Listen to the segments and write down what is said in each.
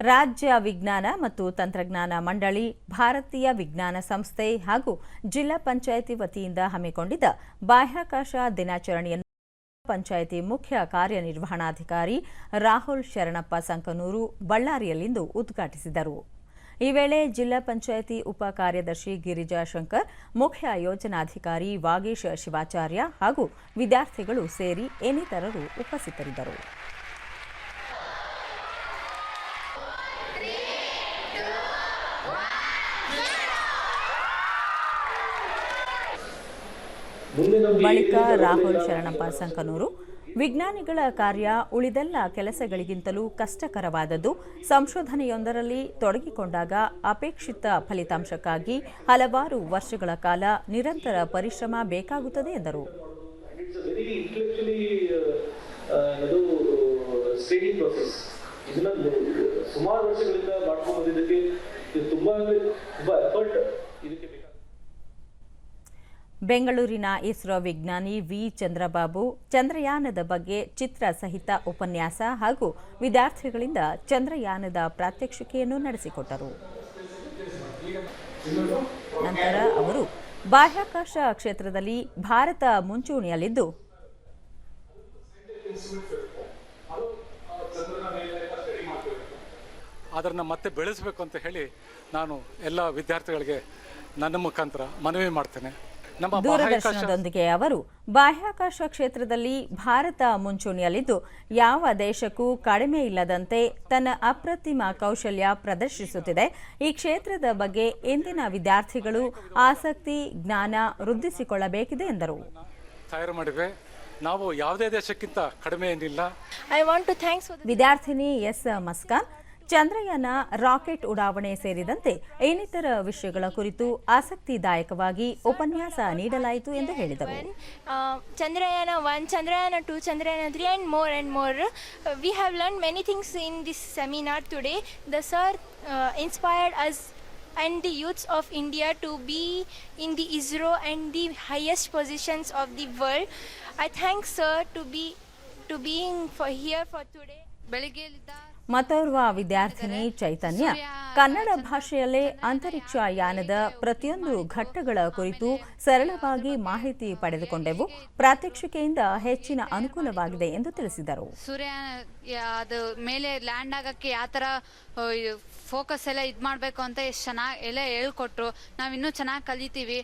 ರಾಜ್ಯ ವಿಜ್ಞಾನ ಮತ್ತು ತಂತ್ರಜ್ಞಾನ ಮಂಡಳಿ, ಭಾರತೀಯ ವಿಜ್ಞಾನ ಸಂಸ್ಥೆ ಹಾಗೂ ಜಿಲ್ಲಾ ಪಂಚಾಯಿತಿ ವತಿಯಿಂದ ಹಮ್ಮಿಕೊಂಡಿದ್ದ ಬಾಹ್ಯಾಕಾಶ ದಿನಾಚರಣೆಯನ್ನು ಪಂಚಾಯಿತಿ ಮುಖ್ಯ ಕಾರ್ಯನಿರ್ವಹಣಾಧಿಕಾರಿ ರಾಹುಲ್ ಶರಣಪ್ಪ ಸಂಕನೂರು ಬಳ್ಳಾರಿಯಲ್ಲಿಂದು ಉದ್ಘಾಟಿಸಿದರು. ಈ ವೇಳೆ ಜಿಲ್ಲಾ ಪಂಚಾಯಿತಿ ಉಪ ಕಾರ್ಯದರ್ಶಿ ಗಿರಿಜಾ ಶಂಕರ್, ಮುಖ್ಯ ಯೋಜನಾಧಿಕಾರಿ ವಾಗೀಶ್ ಶಿವಾಚಾರ್ಯ ಹಾಗೂ ವಿದ್ಯಾರ್ಥಿಗಳು ಸೇರಿ ಇನ್ನಿತರರು ಉಪಸ್ಥಿತರಿದ್ದರು. ಬಳಿಕ ರಾಹುಲ್ ಶರಣಪ್ಪ ಸಂಕನೂರು. ವಿಜ್ಞಾನಿಗಳ ಕಾರ್ಯ ಉಳಿದೆಲ್ಲ ಕೆಲಸಗಳಿಗಿಂತಲೂ ಕಷ್ಟಕರವಾದದ್ದು. ಸಂಶೋಧನೆಯೊಂದರಲ್ಲಿ ತೊಡಗಿಕೊಂಡಾಗ ಅಪೇಕ್ಷಿತ ಫಲಿತಾಂಶಕ್ಕಾಗಿ ಹಲವಾರು ವರ್ಷಗಳ ಕಾಲ ನಿರಂತರ ಪರಿಶ್ರಮ ಬೇಕಾಗುತ್ತದೆ ಎಂದರು. ಸುಮಾರು ವರ್ಷಗಳಿಂದ ಮಾಡ್ಕೊಂಡು ಬಂದಿದ್ದಕ್ಕೆ ತುಂಬಾ ತುಂಬಾ ಎಫರ್ಟ್ ಇದಕ್ಕೆ ಬೆಂಗಳೂರಿನ ಇಸ್ರೋ ವಿಜ್ಞಾನಿ ವಿ ಚಂದ್ರಬಾಬು ಚಂದ್ರಯಾನದ ಬಗ್ಗೆ ಚಿತ್ರ ಸಹಿತ ಉಪನ್ಯಾಸ ಹಾಗೂ ವಿದ್ಯಾರ್ಥಿಗಳಿಂದ ಚಂದ್ರಯಾನದ ಪ್ರಾತ್ಯಕ್ಷಿಕೆಯನ್ನು ನಡೆಸಿಕೊಟ್ಟರು. ನಂತರ ಅವರು ಬಾಹ್ಯಾಕಾಶ ಕ್ಷೇತ್ರದಲ್ಲಿ ಭಾರತ ಮುಂಚೂಣಿಯಲ್ಲಿದ್ದು, ಅದನ್ನು ಮತ್ತೆ ಬೆಳೆಸಬೇಕು ಅಂತ ಹೇಳಿ ನಾನು ಎಲ್ಲ ವಿದ್ಯಾರ್ಥಿಗಳಿಗೆ ನನ್ನ ಮುಖಾಂತರ ಮನವಿ ಮಾಡ್ತೇನೆ. ದೂರದರ್ಶನದೊಂದಿಗೆ ಅವರು ಬಾಹ್ಯಾಕಾಶ ಕ್ಷೇತ್ರದಲ್ಲಿ ಭಾರತ ಮುಂಚೂಣಿಯಲ್ಲಿದ್ದು ಯಾವ ದೇಶಕ್ಕೂ ಕಡಿಮೆ ಇಲ್ಲದಂತೆ ತನ್ನ ಅಪ್ರತಿಮ ಕೌಶಲ್ಯ ಪ್ರದರ್ಶಿಸುತ್ತಿದೆ. ಈ ಕ್ಷೇತ್ರದ ಬಗ್ಗೆ ಇಂದಿನ ವಿದ್ಯಾರ್ಥಿಗಳು ಆಸಕ್ತಿ ಜ್ಞಾನ ವೃದ್ಧಿಸಿಕೊಳ್ಳಬೇಕಿದೆ ಎಂದರು. ನಾವು ಯಾವುದೇ ದೇಶಕ್ಕಿಂತ ಕಡಿಮೆ ಏನಿಲ್ಲ. ವಿದ್ಯಾರ್ಥಿನಿ ಎಸ್ ಮಸ್ಕಾನ್ ಚಂದ್ರಯಾನ ರಾಕೆಟ್ ಉಡಾವಣೆ ಸೇರಿದಂತೆ ಇನ್ನಿತರ ವಿಷಯಗಳ ಕುರಿತು ಆಸಕ್ತಿದಾಯಕವಾಗಿ ಉಪನ್ಯಾಸ ನೀಡಲಾಯಿತು ಎಂದು ಹೇಳಿದರು. Chandrayaan one Chandrayaan two Chandrayaan three and more and more we have learn many things in this seminar today the sir inspired us and the youths of India to be in the ISRO and the highest positions of the world I thanks sir to be to being for here for today ಬೆಳಗ್ಗೆ ಮತ್ತೋರ್ವ ವಿದ್ಯಾರ್ಥಿನಿ ಚೈತನ್ಯ ಕನ್ನಡ ಭಾಷೆಯಲ್ಲೇ ಅಂತರಿಕ್ಷ ಯಾನದ ಪ್ರತಿಯೊಂದು ಘಟ್ಟಗಳ ಕುರಿತು ಸರಳವಾಗಿ ಮಾಹಿತಿ ಪಡೆದುಕೊಂಡೆವು. ಪ್ರಾತ್ಯಕ್ಷಿಕೆಯಿಂದ ಹೆಚ್ಚಿನ ಅನುಕೂಲವಾಗಿದೆ ಎಂದು ತಿಳಿಸಿದರು. ಸೂರ್ಯ ಅದು ಮೇಲೆ ಲ್ಯಾಂಡ್ ಆಗಕ್ಕೆ ಯಾವ ಥರ ಫೋಕಸ್ ಎಲ್ಲ ಇದು ಮಾಡಬೇಕು ಅಂತ ಎಷ್ಟು ಚೆನ್ನಾಗಿ ಎಲ್ಲ ಹೇಳ್ಕೊಟ್ರು. ನಾವು ಇನ್ನೂ ಚೆನ್ನಾಗಿ ಕಲಿತೀವಿ.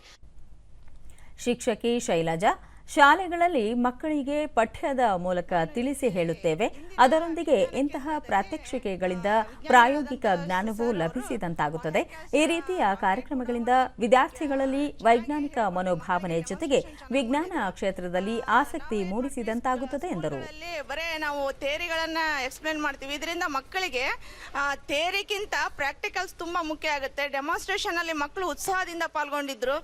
ಶಿಕ್ಷಕಿ ಶೈಲಜಾ ಶಾಲೆಗಳಲ್ಲಿ ಮಕ್ಕಳಿಗೆ ಪಠ್ಯದ ಮೂಲಕ ತಿಳಿಸಿ ಹೇಳುತ್ತೇವೆ. ಅದರೊಂದಿಗೆ ಇಂತಹ ಪ್ರಾತ್ಯಕ್ಷಿಕೆಗಳಿಂದ ಪ್ರಾಯೋಗಿಕ ಜ್ಞಾನವೂ ಲಭಿಸಿದಂತಾಗುತ್ತದೆ. ಈ ರೀತಿಯ ಕಾರ್ಯಕ್ರಮಗಳಿಂದ ವಿದ್ಯಾರ್ಥಿಗಳಲ್ಲಿ ವೈಜ್ಞಾನಿಕ ಮನೋಭಾವನೆ ಜೊತೆಗೆ ವಿಜ್ಞಾನ ಕ್ಷೇತ್ರದಲ್ಲಿ ಆಸಕ್ತಿ ಮೂಡಿಸಿದಂತಾಗುತ್ತದೆ ಎಂದರು. ಬರೇ ನಾವು ಥೇರಿಗಳನ್ನ ಎಕ್ಸ್ಪ್ಲೇನ್ ಮಾಡ್ತೀವಿ. ಇದರಿಂದ ಮಕ್ಕಳಿಗೆ ಥೇರಿಗಿಂತ ಪ್ರಾಕ್ಟಿಕಲ್ಸ್ ತುಂಬಾ ಮುಖ್ಯ ಆಗುತ್ತೆ. ಡೆಮಾನ್ಸ್ಟ್ರೇಷನ್ ಅಲ್ಲಿ ಮಕ್ಕಳು ಉತ್ಸಾಹದಿಂದ ಪಾಲ್ಗೊಂಡಿದ್ರು.